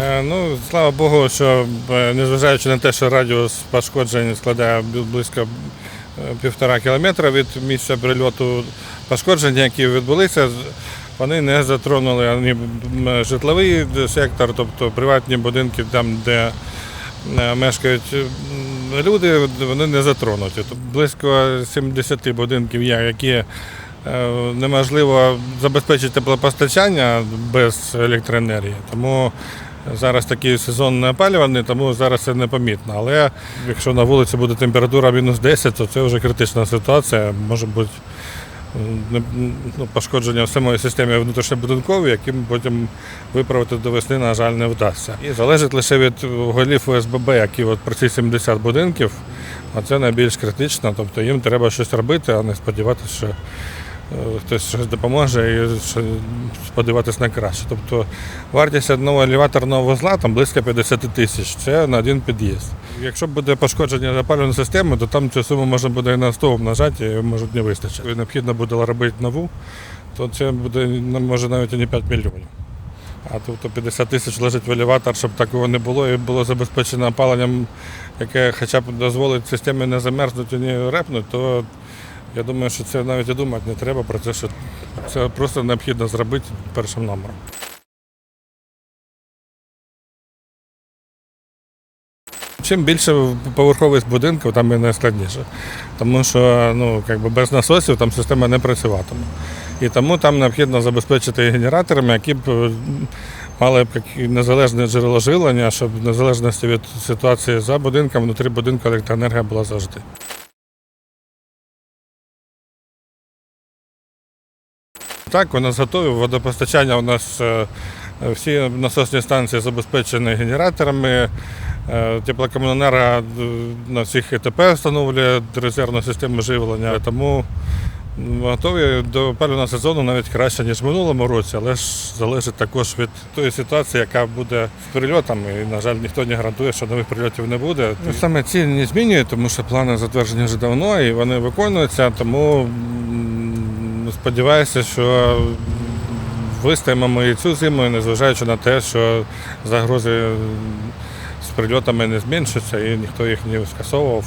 Е, Ну, слава Богу, що е, незважаючи на те, що радіус пошкоджень складає близько е, півтора кілометра від місця прильоту, пошкодження, які відбулися, вони не затронули ані житловий сектор, тобто приватні будинки, там, де мешкають люди, вони не затронуті. Близько 70 будинків є, які неможливо забезпечити теплопостачання без електроенергії. Тому зараз такий сезон не опалюваний, тому зараз це непомітно. Але якщо на вулиці буде температура мінус 10, то це вже критична ситуація. Може бути ну, пошкодження в самої системі внутрішньобудинкової, яким потім виправити до весни, на жаль, не вдасться. І залежить лише від голів ОСББ, які от про ці 70 будинків, а це найбільш критично. Тобто їм треба щось робити, а не сподіватися, що хтось щось допоможе і сподіватися на краще. Тобто вартість одного елеваторного вузла там близько 50 тисяч. Це на один під'їзд. Якщо буде пошкодження запалювальної системи, то там цю суму можна буде і на 100 умножати, і може не вистачити. І необхідно буде робити нову, то це буде ну, може навіть і не 5 мільйонів. А тобто 50 тисяч лежить в елеватор, щоб такого не було, і було забезпечено опаленням, яке хоча б дозволить системі не замерзнути, не репнути, то я думаю, що це навіть і думати не треба про це, що це просто необхідно зробити першим номером. Чим більше поверховість будинків, там і найскладніше. Тому що ну, якби без насосів там система не працюватиме. І тому там необхідно забезпечити генераторами, які б мали б незалежне джерело жилення, щоб в незалежності від ситуації за будинком, внутрі будинку електроенергія була завжди. Так, у нас готові. Водопостачання у нас е, всі насосні станції забезпечені генераторами. Е, Теплокомуненерго е, на всіх ЕТП встановлює резервну систему живлення, тому готові до опалювального сезону навіть краще, ніж в минулому році, але ж залежить також від тої ситуації, яка буде з прильотами. І, на жаль, ніхто не гарантує, що нових прильотів не буде. Ну, саме ці не змінюють, тому що плани затверджені вже давно і вони виконуються, тому сподіваюся, що вистоїмо ми і цю зиму, незважаючи на те, що загрози з прильотами не зменшаться і ніхто їх не скасовував.